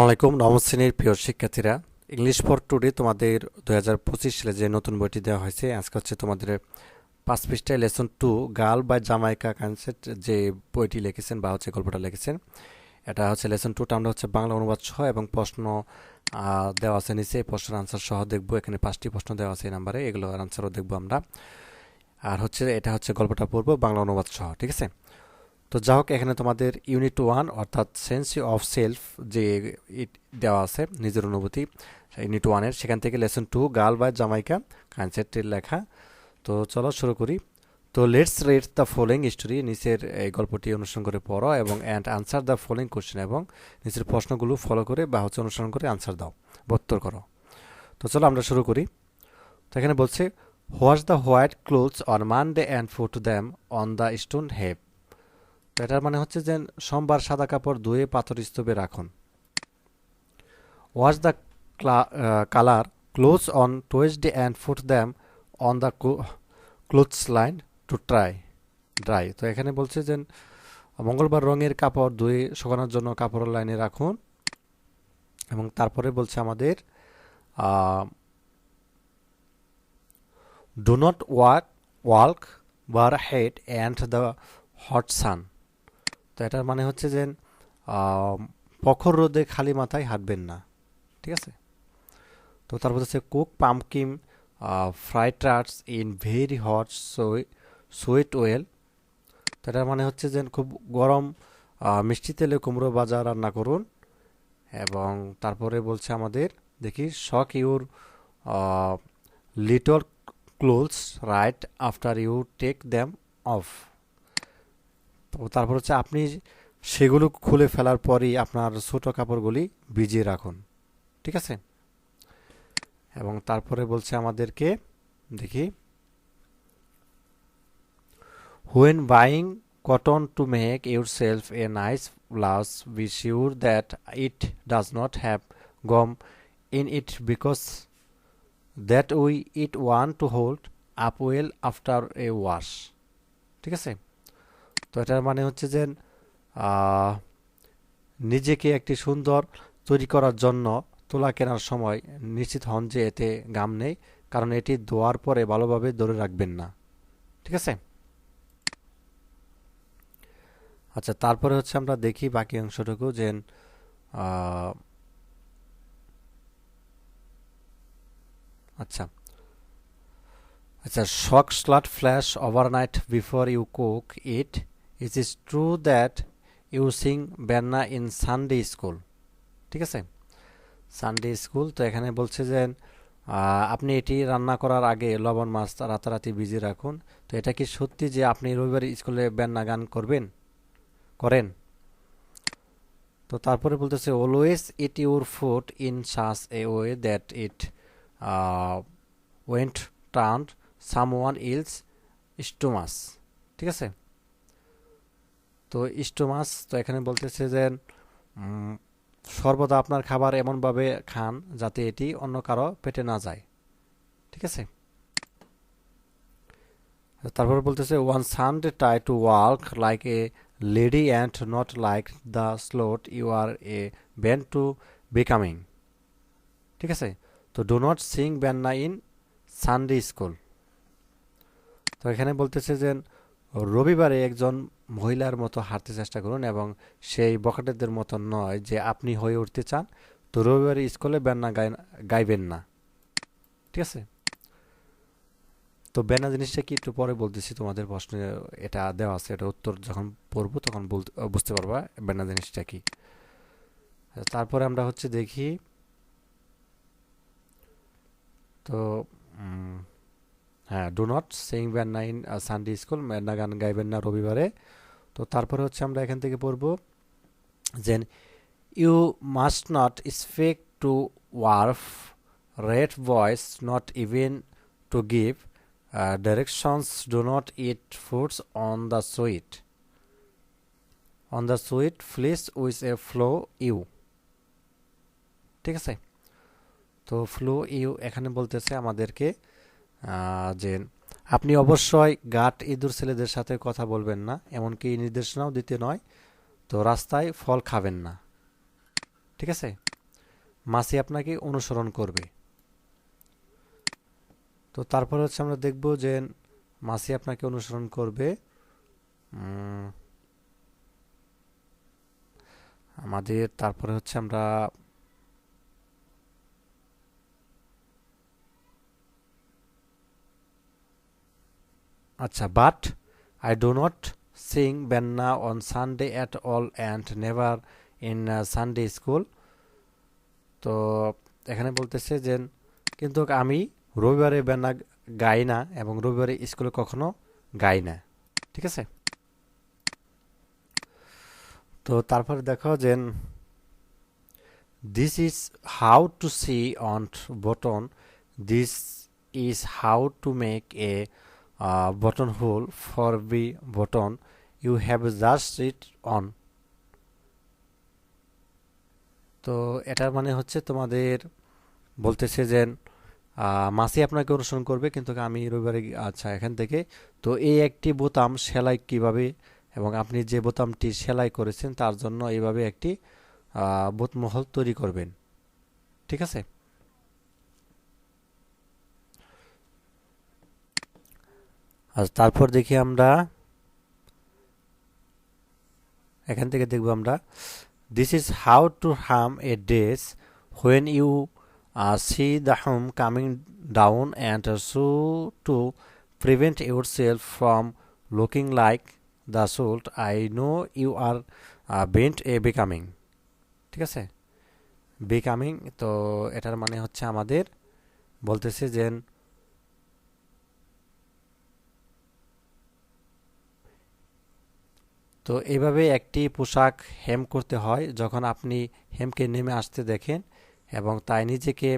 আসসালামাইকুম নবম শ্রেণির প্রিয় শিক্ষার্থীরা। ইংলিশ ফর টুডে তোমাদের দু হাজার পঁচিশ সালে যে নতুন বইটি দেওয়া হয়েছে, আজকে হচ্ছে তোমাদের পাঁচ পৃষ্ঠায় লেসন টু গার্ল বা জামাইকা কনসেপ্ট যে বইটি লিখেছেন বা হচ্ছে গল্পটা লিখেছেন। এটা হচ্ছে লেসন টুটা আমরা হচ্ছে বাংলা অনুবাদ সহ এবং প্রশ্ন দেওয়া আছে নিচে প্রশ্নের আনসার সহ দেখব। এখানে পাঁচটি প্রশ্ন দেওয়া আছে এই নাম্বারে এগুলো আনসারও দেখব আমরা। আর হচ্ছে, এটা হচ্ছে গল্পটা পড়ব বাংলা অনুবাদ সহ, ঠিক আছে? তো যা হোক, এখানে তোমাদের ইউনিট ওয়ান অর্থাৎ সেন্স অফ সেলফ যে দেওয়া আছে, নিজের অনুভূতি ইউনিট ওয়ানের সেখান থেকে lesson two girl by Jamaica কনসেপ্টের লেখা। তো চলো শুরু করি। তো let's read the following story নিচের এই গল্পটি অনুসরণ করে পড়ো এবং and answer the following question এবং নিচের প্রশ্নগুলো ফলো করে বা হচ্ছে অনুসরণ করে আনসার দাও বত্তর করো। তো চলো আমরা শুরু করি। তো এখানে বলছে wash the white clothes on Monday and put them on the stone তো এটার মানে হচ্ছে যে সোমবার সাদা কাপড় ধুয়ে পাথর স্তূপে রাখুন। Wash the colour clothes on Tuesday and put them on the clothes line to try dry তো এখানে বলছে যে মঙ্গলবার রঙের কাপড় ধুয়ে শুকানোর জন্য কাপড়ের লাইনে রাখুন এবং তারপরে বলছে আমাদের do not walk walk bare head and the hot sun তো এটার মানে হচ্ছে যে প্রখর রোদে খালি মাথায় হাঁটবেন না, ঠিক আছে? তো তারপর হচ্ছে cook pumpkin fritters in very hot sweet oil তো এটার মানে হচ্ছে যে খুব গরম মিষ্টি তেলে কুমড়ো ভাজা রান্না করুন এবং তারপরে বলছে আমাদের, দেখি soak your little clothes right after you take them off তো তারপর হচ্ছে আপনি সেগুলো খুলে ফেলার পরই আপনার ছোট কাপড়গুলি ভিজিয়ে রাখুন। ঠিক আছে? এবং তারপরে বলছে আমাদেরকে, দেখি। When buying cotton to make yourself a nice blouse be sure that it does not have gum in it because that way it won't hold up well after a wash ঠিক আছে? তো এটার মানে হচ্ছে যে নিজেকে একটি সুন্দর তৈরি করার জন্য তুলা কেনার সময় নিশ্চিত হন যে এতে গাম নেই, কারণ এটি ধোয়ার পরে ভালোভাবে ধরে রাখবেন না। ঠিক আছে? আচ্ছা তারপরে হচ্ছে আমরা দেখি বাকি অংশটুকু যে আচ্ছা। আচ্ছা soak salt fish overnight before you cook it. It is true that you sing benna in Sunday school ঠিক আছে? সানডে স্কুল তো এখানে বলছে যে আপনি এটি রান্না করার আগে লবণ, মাছ রাতারাতি ভিজিয়ে রাখুন। তো এটা কি সত্যি যে আপনি রবিবার স্কুলে ব্যান্না গান করবেন? করেন? তো তারপরে বলতেছে always eat your food in such a way that it won't turn someone else stomach ঠিক আছে? তো স্টোমাস তো এখানে বলতেছে যে সর্বদা আপনার খাবার এমনভাবে খান যাতে এটি অন্য কারও পেটে না যায়। ঠিক আছে? তারপরে বলতেছে on Sunday try to work like a lady and not like the slut you are a bent to becoming ঠিক আছে? তো do not sing benna in Sunday school তো এখানে বলতেছে যে, রবিবারে একজন মহিলার মতো হাঁটতে চেষ্টা করুন এবং সেই বখাটেদের মতো নয় যে আপনি হয়ে উঠতে চান, তো রবিবার স্কুলে ব্যান্না গাইবেন না। ঠিক আছে? তো ব্যানা জিনিসটা কি একটু পরে বলতেছি, তোমাদের প্রশ্নে এটা দেওয়া আছে, এটা উত্তর যখন পড়ব তখন বুঝতে পারবা ব্যানা জিনিসটা কি। তারপরে আমরা হচ্ছে দেখি, তো হ্যাঁ do not sing benna in Sunday school benna গান গাইবেন না রবিবারে। তো তারপরে হচ্ছে আমরা এখান থেকে পড়ব যে you must not speak to wharf rat boys not even to give directions do not eat foods on the street on the street flies with a follow you ঠিক আছে? তো ফ্লো ইউ এখানে বলতেছে আমাদেরকে যে আপনি অবশ্যই গাট ইঁদুর ছেলেদের সাথে কথা বলবেন না, এমনকি নির্দেশনাও দিতে নয়, তো রাস্তায় ফল খাবেন না। ঠিক আছে? মাসি আপনাকে অনুসরণ করবে। তো তারপর হচ্ছে আমরা দেখব যে মাসি আপনাকে অনুসরণ করবে আমাদের তারপরে হচ্ছে আমরা আচ্ছা but I do not sing benna on Sunday at all and never in Sunday school তো এখানে বলতেছে যে, কিন্তু আমি রবিবারে বেন্না গাই না এবং রবিবারে স্কুলে কখনো গাই না। ঠিক আছে? তো তারপরে দেখো যে this is how to sew on button this is how to make a button hole for the button you have just it on তো এটার মানে হচ্ছে তোমাদের বলতেছে যে মাসি আপনাকে অনুসরণ করবে, কিন্তু আমি রবিবারে আচ্ছা এখান থেকে। তো এই একটি বোতাম সেলাই কীভাবে, এবং আপনি যে বোতামটি সেলাই করেছেন, তার জন্য এইভাবে একটি বোতমহল তৈরি করবেন। ঠিক আছে? আর তারপর দেখি আমরা, এখান থেকে দেখব আমরা this is how to hem a dress when you see the hem coming down and so to prevent yourself from looking like the slut I know you are bent a becoming ঠিক আছে? Becoming তো এটার মানে হচ্ছে আমাদের বলতেছে যে তো এইভাবে একটি পোশাক হেম করতে হয় যখন আপনি হেমকে নেমে আসতে দেখেন এবং তাই নিজেকে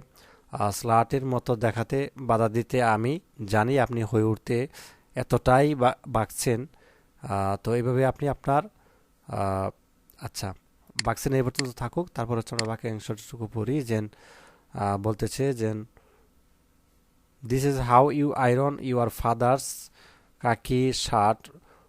স্লাটের মতো দেখাতে বাধা দিতে আমি জানি আপনি হয়ে উঠতে এতটাই বাঁকছেন। তো এইভাবে আপনি আপনার আচ্ছা বাক্সেন এই পর্যন্ত থাকুক। তারপর হচ্ছে আমরা বাকি অংশটুকু পড়ি যেন বলতেছে যেন this is how you iron your father's khaki shirt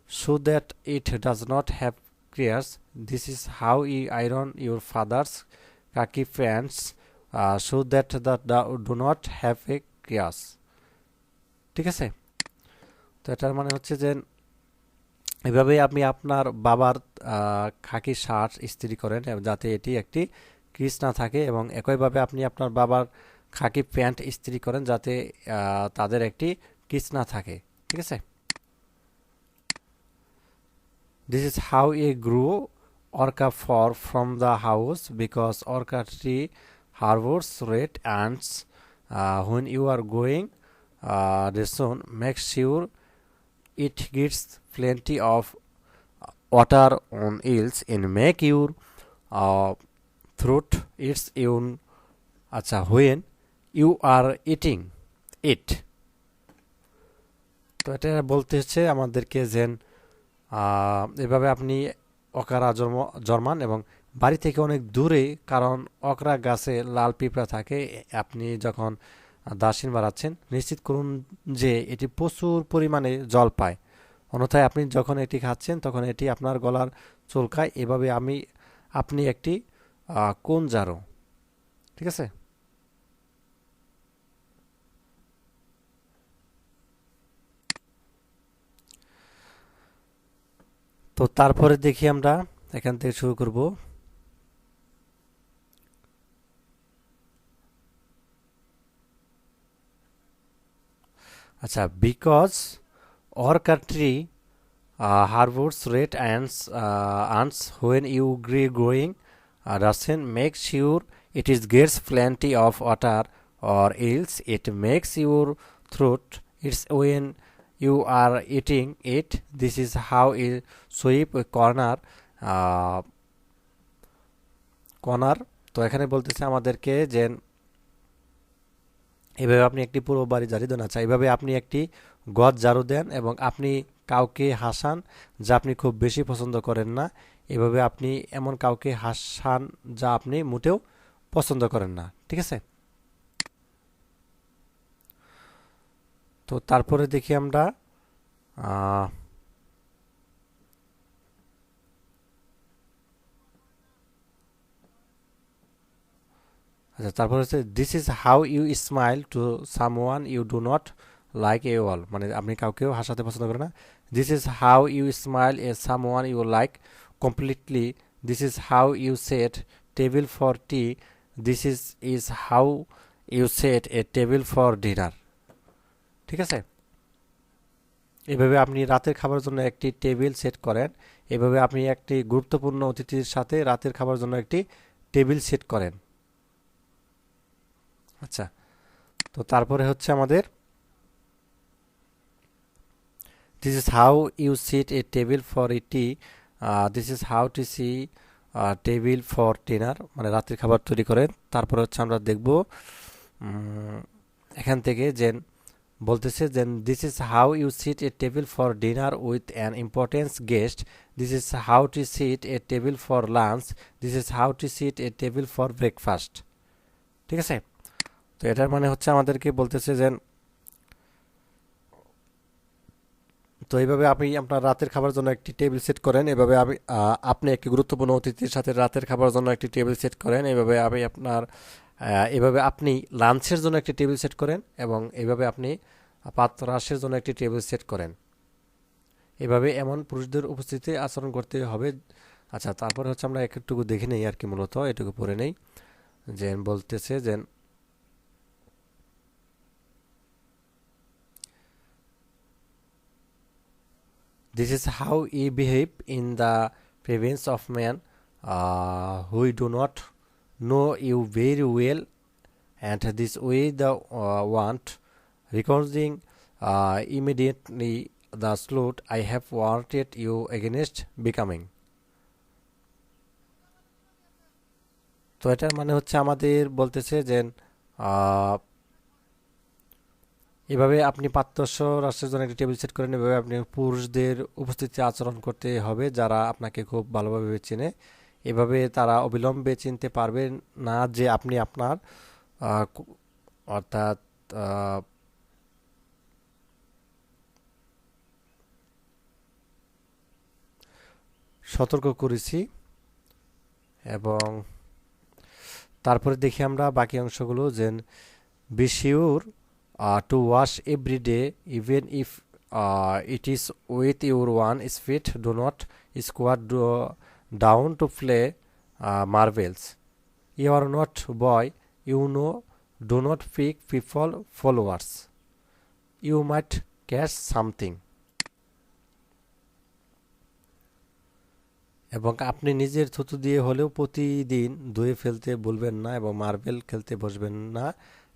so that it does not have crease. This is how you iron your father's khaki pants uh, so that the, the do not have a crease. ঠিক আছে তো এটার মানে হচ্ছে যে এভাবে আপনি আপনার বাবার খাকি শার্ট ইস্ত্রি করেন যাতে এটি একটি ক্রিস না থাকে এবং একইভাবে আপনি আপনার বাবার খাকি প্যান্ট ইস্ত্রি করেন যাতে তাদের একটি ক্রিস না থাকে ঠিক আছে This is how a grew orca far from the house because orca tree harbors red ants. Uh, when you are going uh, soon, make sure it gets plenty of water on eels and make your uh, throat its own আচ্ছা when you are eating it তো এটা বলতে হচ্ছে আমাদেরকে যেন এভাবে আপনি অকারা জন্ম, জন্মান এবং বাড়ি থেকে অনেক দূরে, কারণ অকরা গাছে লাল পিঁপড়া থাকে, আপনি যখন দাসিন বাড়াচ্ছেন, নিশ্চিত করুন যে এটি প্রচুর পরিমাণে জল পায়। অন্যথায় আপনি যখন এটি খাচ্ছেন, তখন এটি আপনার গলার চুলকায়। এভাবে আমি, আপনি একটি কোন জারো, ঠিক আছে? তো তারপরে দেখি আমরা এখান থেকে শুরু করব। আচ্ছা because or country harbours red ants ants when you grow growing raisin make sure it is gets plenty of water or else it makes your throat, its when you are eating it, this is how you sweep a corner. Corner তো এখানে বলতেছে আমাদেরকে যে এভাবে আপনি একটি পুরো বাড়ি জারি দেন। আচ্ছা এইভাবে আপনি একটি গজ ঝাড়ু দেন এবং আপনি কাউকে হাসান যা আপনি খুব বেশি পছন্দ করেন না। এভাবে আপনি এমন কাউকে হাসান যা আপনি মোটেও পছন্দ করেন না। ঠিক আছে? তো তারপরে দেখি আমরা আচ্ছা তারপর হচ্ছে this is how you smile to someone you do not like a all মানে আপনি কাউকেও হাসাতে পছন্দ করেন না। This is how you smile a someone you like completely this is how you set table for tea this is is how you set a table for dinner ঠিক আছে? এভাবে আপনি রাতের খাবারের জন্য একটি টেবিল সেট করেন। এভাবে আপনি একটি গুরুত্বপূর্ণ অতিথির সাথে রাতের খাবারের জন্য একটি টেবিল সেট করেন। আচ্ছা তো তারপরে হচ্ছে আমাদের this is how you set a table for a tea this is how to set table for dinner মানে রাতের খাবার তৈরি করেন। তারপরে হচ্ছে আমরা দেখব এখান থেকে যে বলতেছে যে this is how you set a table for dinner with an importance guest this is how to set a table for lunch this is how to set a table for breakfast ঠিক আছে? তো এটার মানে হচ্ছে আমাদেরকে বলতেছে যে, তো এইভাবে আপনি আপনার রাতের খাবার জন্য একটি টেবিল সেট করেন। এভাবে আমি আপনি একটি গুরুত্বপূর্ণ অতিথির সাথে রাতের খাবার জন্য একটি টেবিল সেট করেন। এভাবে আমি আপনার এভাবে আপনি লাঞ্চের জন্য একটি টেবিল সেট করেন এবং এভাবে আপনি পাত্রাসের জন্য একটি টেবিল সেট করেন। এভাবে এমন পুরুষদের উপস্থিতিতে আচরণ করতে হবে। আচ্ছা তারপরে হচ্ছে আমরা একটুকু দেখে নেই আর কি মূলত এটুকু পড়ে নেই। যে বলতেছে যে This is how he behave in the presence of men uh, who do not know you very well, and this way the recording uh, immediately the slot I have warned you against becoming. তো এটার মানে হচ্ছে আমাদের বলতেছে যে এভাবে আপনি পাত্রস্য রাষ্ট্রের জন্য একটি টেবিল সেট করেন এভাবে আপনি পুরুষদের উপস্থিতি আচরণ করতে হবে যারা আপনাকে খুব ভালোভাবে চেনে এভাবে তারা অবিলম্বে চিনতে পারবে না যে আপনি আপনার অর্থাৎ সতর্ক করেছি এবং তারপরে দেখি আমরা বাকি অংশগুলো, যেন be sure to wash every day even if it is with your own spit do not squat down to play marbles you are not boy you know do not pick people flowers you might catch something এবং আপনি নিজের থুতু দিয়ে হলেও প্রতিদিন ধুয়ে ফেলতে বলবেন না এবং মার্বেল খেলতে বসবেন না।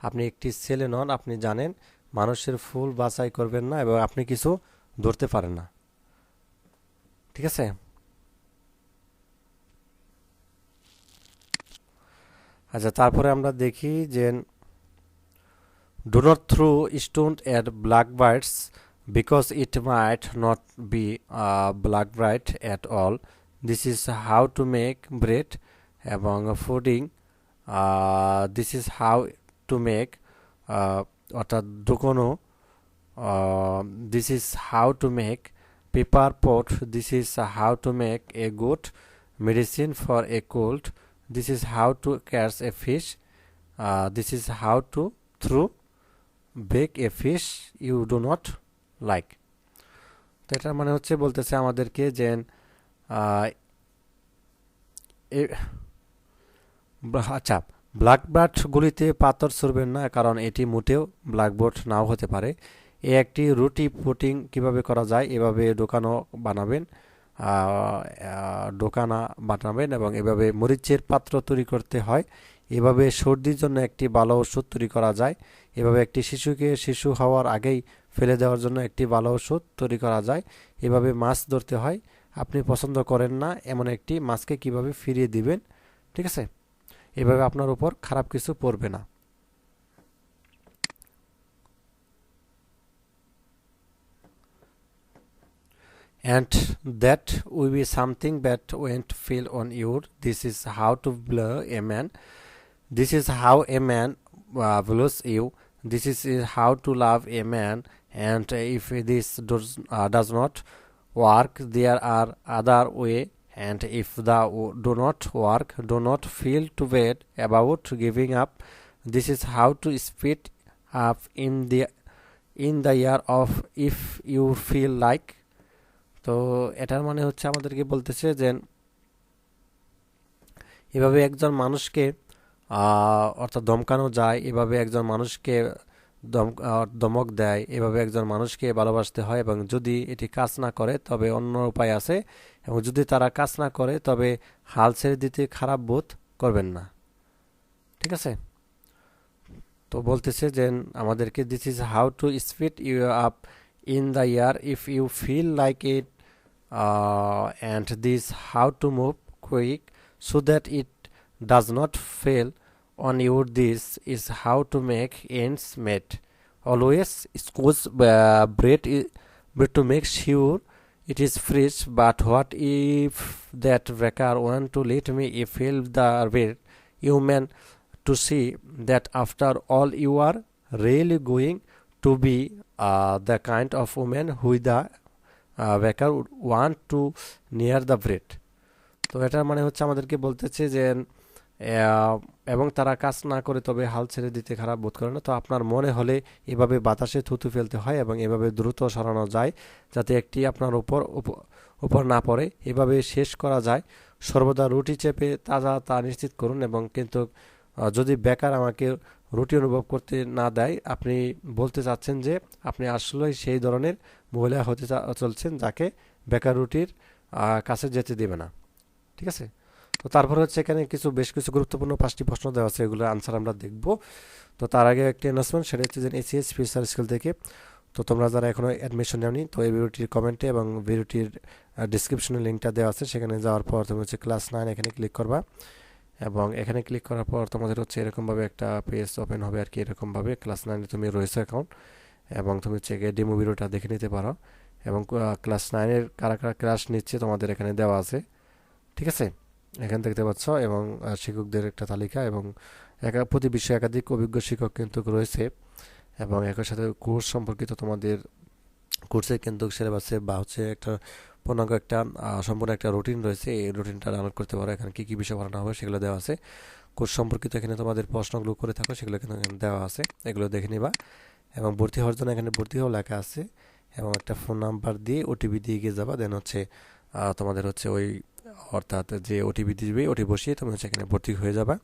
আপনি একটি ছেলে নন, আপনি জানেন মানুষের ফুল বাছাই করবেন না এবং আপনি কিছু ধরতে পারেন না। ঠিক আছে? আচ্ছা তারপরে আমরা দেখি যে do not throw stone at black birds because it might not be black bird at all this is how to make bread এবং pudding this is how to make অর্থাৎ doukona this is how to make pepper pot this is how to make a good for a cold this is how to catch a fish uh, this is how to throw bake a fish you do not like তো এটার মানে হচ্ছে বলতেছে আমাদেরকে যে আচ্ছা ব্ল্যাকবোর্ডগুলিতে পাথর ছুড়বেন না, কারণ এটি মোটেও ব্ল্যাকবোর্ড নাও হতে পারে। এ একটি রুটি পুটিং কীভাবে করা যায়, এভাবে দোকানও বানাবেন ডোকানা বানাবেন এবং এভাবে মরিচের পাত্র তৈরি করতে হয়। এভাবে সর্দির জন্য একটি ভালো ওষুধ তৈরি করা যায়। এভাবে একটি শিশুকে শিশু হওয়ার আগেই ফেলে দেওয়ার জন্য একটি ভালো ওষুধ তৈরি করা যায়। এভাবে মাছ ধরতে হয়। আপনি পছন্দ করেন না এমন একটি মাস্ককে কীভাবে ফিরিয়ে দিবেন, ঠিক আছে? এভাবে আপনার উপর খারাপ কিছু পড়বে না। And that we be something bad won't fill on your this is how to bully a man this is how a man bullies you this is is how to love a man and if this does does not work there are other way and if the do not work do not feel too bad about giving up this is how to speed up in the in the year of if you feel like তো এটার মানে হচ্ছে আমাদেরকে বলতেছে যে এভাবে একজন মানুষকে অর্থাৎ দমকানো যায় এভাবে একজন মানুষকে দম দমক দেয়। এভাবে একজন মানুষকে ভালোবাসতে হয় এবং যদি এটি কাজ না করে, তবে অন্য উপায় আছে এবং যদি তারা কাজ না করে, তবে হাল ছেড়ে দিতে খারাপ বোধ করবেন না। ঠিক আছে? তো বলতেছে যে, আমাদেরকে this is how to spit you up in the air if you feel like it and this how to move quick so that it does not fail on you this is how to make ends meet always squeeze uh, bread, bread to make sure it is fresh but what if that baker want to let me fill the bread you mean to see that after all you are really going to be uh, the kind of woman who the uh, baker would want to near the bread তো এটার মানে হচ্ছে আমাদেরকে বলতেছে যে এবং তারা কাজ না করে তবে হাল ছেড়ে দিতে খারাপ বোধ করে না। তো আপনার মনে হলে এভাবে বাতাসে থুতু ফেলতে হয় এবং এভাবে দ্রুত সরানো যায় যাতে একটি আপনার উপর উপর না পড়ে। এভাবে শেষ করা যায়। সর্বদা রুটি চেপে তাজা তা নিশ্চিত করুন এবং কিন্তু যদি বেকার আমাকে রুটি অনুভব করতে না দেয়, আপনি বলতে চাচ্ছেন যে আপনি আসলেই সেই ধরনের মহিলা হতে চলছেন যাকে বেকার রুটির কাছে যেতে দেবে না। ঠিক আছে? তো তারপর হচ্ছে এখানে কিছু, বেশ কিছু গুরুত্বপূর্ণ পাঁচটি প্রশ্ন দেওয়া আছে, এগুলোর আনসার আমরা দেখব। তো তার আগে একটি অ্যানাউন্সমেন্ট সেটা হচ্ছে যে এসিএস ফিউচার স্কুল থেকে, তো তোমরা যারা এখনও অ্যাডমিশন নেওনি, তো এই ভিডিওটির কমেন্টে এবং ভিডিওটির ডিসক্রিপশনে লিঙ্কটা দেওয়া আছে, সেখানে যাওয়ার পর তুমি হচ্ছে ক্লাস নাইন এখানে ক্লিক করবা এবং এখানে ক্লিক করার পর তোমাদের হচ্ছে এরকমভাবে একটা পেজ ওপেন হবে আর কি, এরকমভাবে ক্লাস নাইনে তুমি রয়েছে অ্যাকাউন্ট এবং তুমি হচ্ছে ডেমো ভিডিওটা দেখে নিতে পারো এবং ক্লাস নাইনের কারা কারা ক্লাস নিচ্ছে তোমাদের এখানে দেওয়া আছে, ঠিক আছে? এখানে দেখতে পাচ্ছ এবং শিক্ষকদের একটা তালিকা এবং একা, প্রতি বিষয়ে একাধিক অভিজ্ঞ শিক্ষক কিন্তু রয়েছে এবং একই সাথে কোর্স সম্পর্কিত তোমাদের কোর্সে কিন্তু সিলেবাসে বা হচ্ছে একটা পূর্ণাঙ্গ একটা সম্পূর্ণ একটা রুটিন রয়েছে। এই রুটিনটা ডাউনলোড করতে পারো। এখানে কী কী বিষয় পড়ানো হবে সেগুলো দেওয়া আছে। কোর্স সম্পর্কিত এখানে তোমাদের প্রশ্নগুলো করে থাকো, সেগুলো কিন্তু দেওয়া আছে। এগুলো দেখে নিবা। এবং ভর্তি হওয়ার জন্য এখানে ভর্তি হওয়া লেখা আছে এবং একটা ফোন নাম্বার দিয়ে ওটিপি দিয়ে গিয়ে যাবা। দেন হচ্ছে তোমাদের হচ্ছে ওই অর্থাৎ যে ওটিপি দিবে ওটি বসিয়ে তুমি হচ্ছে এখানে ভর্তি হয়ে যাবে।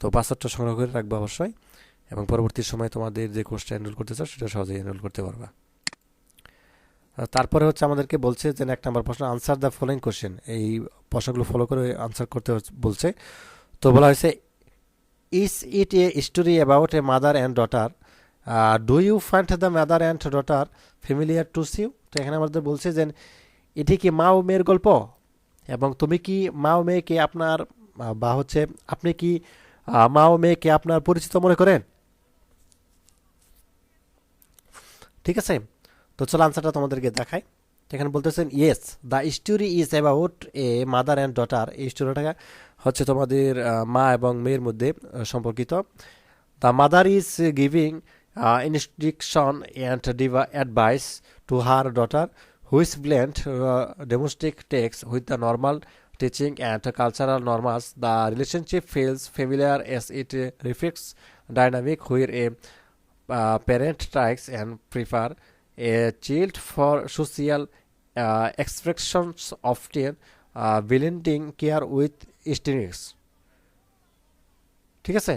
তো পাসওয়ার্ডটা সংগ্রহ করে রাখবে অবশ্যই এবং পরবর্তী সময় তোমাদের যে কোর্সটা এনরোল করতে চাও, সেটা সহজেই এনরোল করতে পারবা। তারপরে হচ্ছে আমাদেরকে বলছে যে এক নাম্বার প্রশ্ন আনসার দ্য ফলোয়িং কোশ্চেন এই প্রশ্নগুলো ফলো করে আনসার করতে বলছে। তো বলা হয়েছে is it a story about a mother and daughter do you find the mother and daughter familiar to you তো এখানে আমাদের বলছে যে, এটি কি মা ও মেয়ের গল্প? এবং তুমি কি মা ও মেয়েকে আপনার বা হচ্ছে আপনি কি মা ও মেয়েকে আপনার পরিচিত মনে করেন? ঠিক আছে? তো চলো আনসারটা তোমাদেরকে দেখাই। এখানে বলতেছেন yes the story is about a mother and daughter এই স্টোরিটা হচ্ছে তোমাদের মা এবং মেয়ের মধ্যে সম্পর্কিত। The mother is giving instruction and diva advice to her daughter which blend uh, domestic texts with the normal teaching and cultural norms. The relationship feels familiar as it uh, reflects dynamic where a uh, parent tries and prefer a child for social uh, expressions often uh, blending care with strings. ঠিক আছে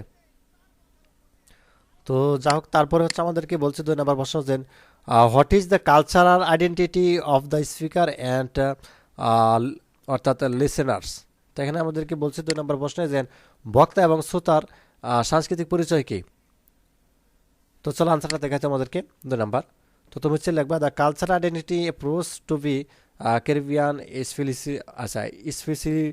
তো যা হোক তারপরে হচ্ছে আমাদেরকে বলছে দুই নম্বর প্রশ্ন যে what is the cultural identity of the speaker and অর্থাৎ লিসেনার্স তো এখানে আমাদেরকে বলছে দুই নম্বর প্রশ্নে যে, বক্তা এবং শ্রোতার সাংস্কৃতিক পরিচয় কি? তো চলো আনসারটা দেখাচ্ছে আমাদেরকে দুই নাম্বার। তো তুমি হচ্ছে লিখবা the cultural identity approach to be Caribbean specially আচ্ছা স্পেসিলি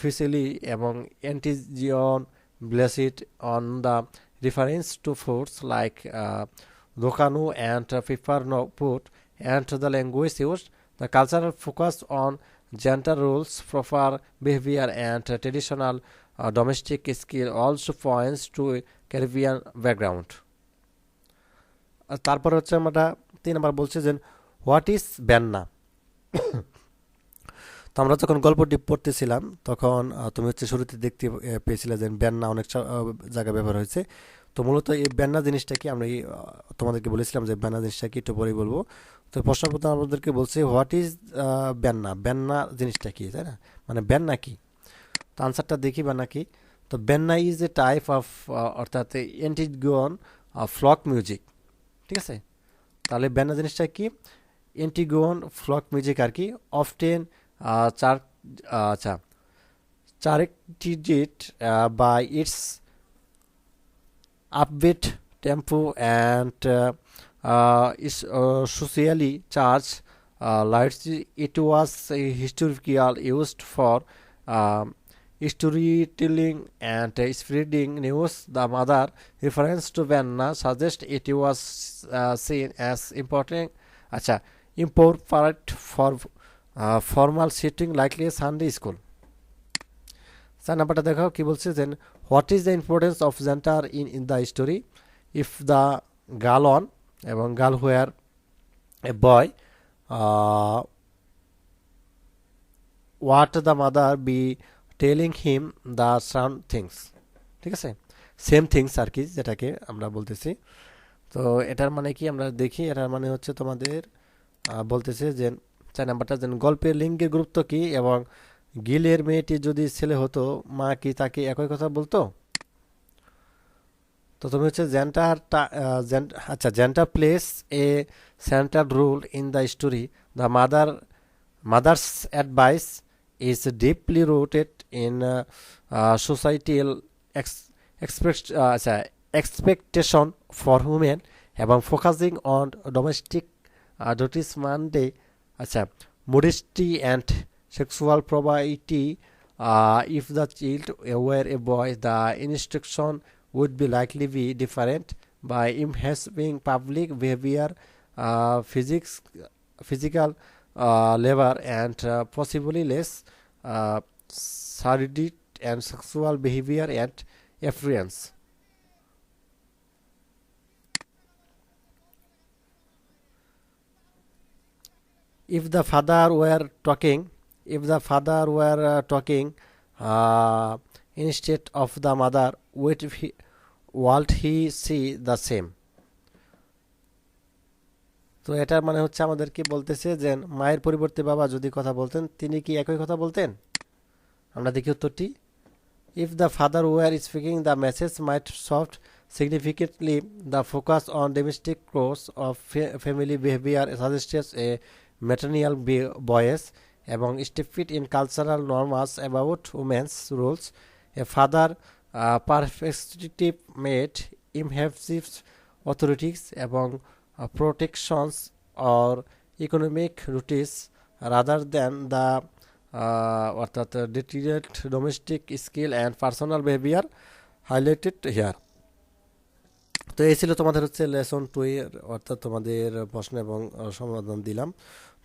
ফিসিলি এবং Antiguan blessed on the reference to foods like Lokanu and uh, Piparno put and the language used. The cultural focus on gender roles, proper behavior, and uh, traditional uh, domestic skill also points to Caribbean background. তারপর হচ্ছে আমরা তিন নম্বর বলছে যে what is ব্যান্না তো আমরা যখন গল্পটি পড়তেছিলাম, তখন তুমি হচ্ছে শুরুতে দেখতে পেয়েছিলে যে ব্যান্না অনেক জায়গায় ব্যবহার হয়েছে। তো মূলত এই ব্যান্না জিনিসটা কি? আমরা তোমাদেরকে বলেছিলাম যে ব্যান্না জিনিসটা কি একটু পরেই বলব। তো প্রশ্ন প্রথম আমাদেরকে বলছে হোয়াট ইজ ব্যান্না? ব্যান্না জিনিসটা কি? তাই না? মানে ব্যান্না কি? তো আনসারটা দেখি ব্যান্না কি তো benna is a type of অর্থাৎ এন্টিগন ফ্লক মিউজিক ঠিক আছে? তাহলে ব্যান্না জিনিসটা কি? এন্টিগন ফ্লক মিউজিক আর কি। অফটেন চার আচ্ছা। চারেক ডিজিট বা it's update tempo and socially charge lights it was historical used for story telling and spreading news the mother reference to ব্যান্না suggest it was seen as important আচ্ছা import for uh, sitting a Sunday school. Sir নাম্বারটা দেখাও কি বলছে? Then what is the importance of gender in in the story if the girl on এবং girl where a boy what the mother be telling him the sun things ঠিক আছে? Same things are কি যেটাকে আমরা বলতেছি। তো এটার মানে কি? আমরা দেখি এটার মানে হচ্ছে তোমাদের বলতেছে যে চার নাম্বারটা যে গল্পের লিঙ্গের গুরুত্ব কি এবং গিলের মেয়েটি যদি ছেলে হতো, মা কি তাকে একই কথা বলতো? তো তুমি হচ্ছে জেন্টার আচ্ছা gender place a center rule in the story, the mother, mother's advice is deeply rooted in societal আচ্ছা এক্সপেকটেশন ফর উমেন এবং focusing on domestic duties Monday আচ্ছা modesty and sexual probity uh, if the child were a boy the instruction would be likely be different by him having public behavior uh, physics physical uh, labor and uh, possibly less uh, sadistic and sexual behavior and affluence if the father were talking if the father were talking instead of the mother wait he would he see the same তো এটার মানে হচ্ছে আমাদের কি বলতেছে যে, মায়ের পরিবর্তে বাবা যদি কথা বলতেন, তিনি কি একই কথা বলতেন? আমরা দেখি উত্তরটি। If the father were speaking the message might soft significantly the focus on domestic chores of family behavior suggests a material voice এবং steeped in cultural norms about women's roles a father perfective made emphasize authorities এবং protections or economic roles rather than the অর্থাৎ detailed domestic skill and personal behavior highlighted here তো এই ছিল তোমাদের হচ্ছে lesson two অর্থাৎ তোমাদের প্রশ্ন এবং সমাধান দিলাম।